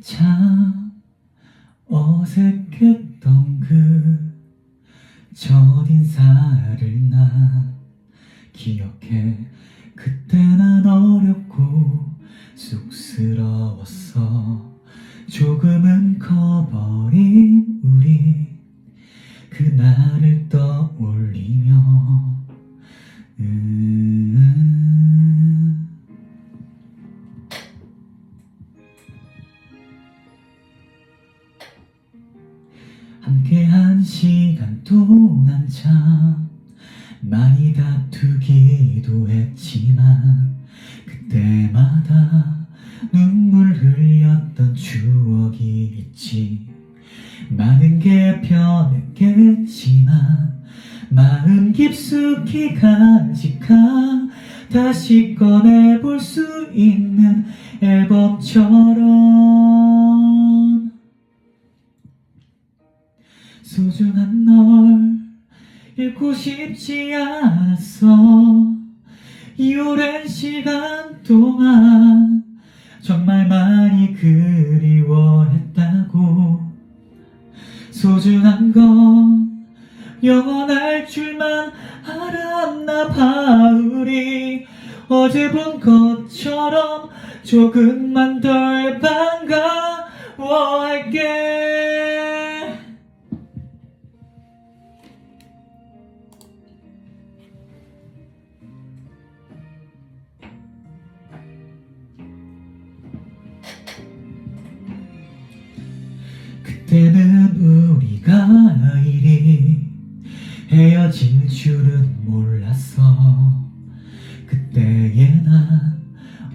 참 어색했던 그 첫인사를 나 기억해. 그때 난 어렸고 쑥스러웠어. 조금은 커버린 우리 동안 참 많이 다투기도 했지만 그때마다 눈물 흘렸던 추억이 있지. 많은 게 변했겠지만 마음 깊숙이 간직한 다시 꺼내볼 수 있는 앨범처럼 소중한 널 잃고 싶지 않았어. 이 오랜 시간 동안 정말 많이 그리워했다고. 소중한 건 영원할 줄만 알았나 봐 우리. 어제 본 것처럼 조금만 덜반 그때는 우리가 이리 헤어질 줄은 몰랐어. 그때의 난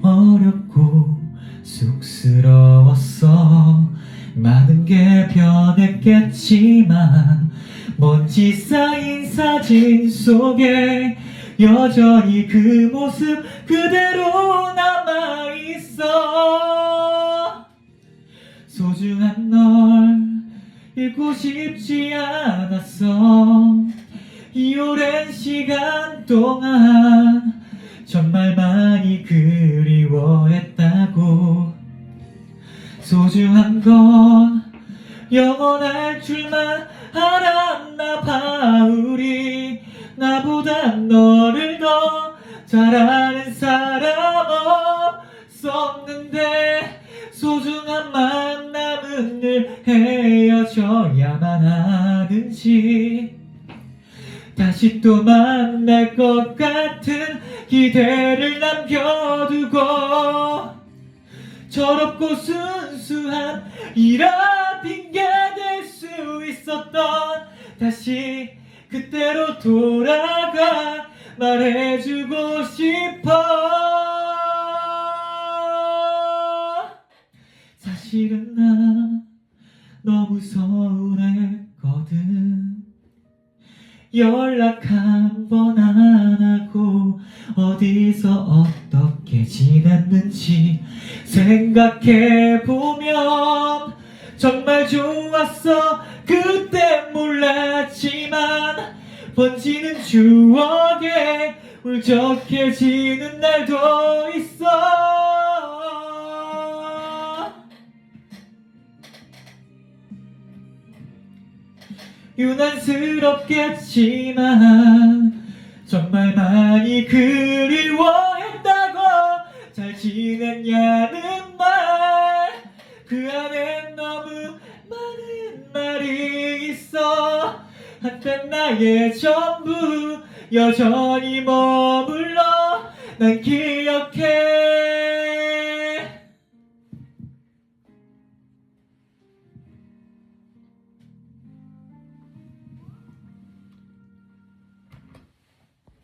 어렵고 쑥스러웠어. 많은 게 변했겠지만 먼지 쌓인 사진 속에 여전히 그 모습 그대로 남아있어. 소중한 널 잃고 싶지 않았어. 이 오랜 시간 동안 정말 많이 그리워했다고. 소중한 건 영원할 줄만 알았나 봐 우리. 나보다 너를 더잘 아는 사람 없었는데 소중한 만 남은 늘 헤어져야만 하는지 다시 또 만날 것 같은 기대를 남겨두고 철없고 순수한 이런 핑계 댈수 있었던 다시 그때로 돌아가 말해주고 싶어. 사실은 나 너무 서운했거든. 연락 한 번 안 하고 어디서 어떻게 지냈는지 생각해보면 정말 좋았어. 그때 몰랐지만 번지는 추억에 울적해지는 날도 있어 유난스럽겠지만 정말 많이 그리워했다고 잘 지냈냐는 말. 그 안에 너무 많은 말이 있어. 한땐 나의 전부 여전히 머물러. 난 기억해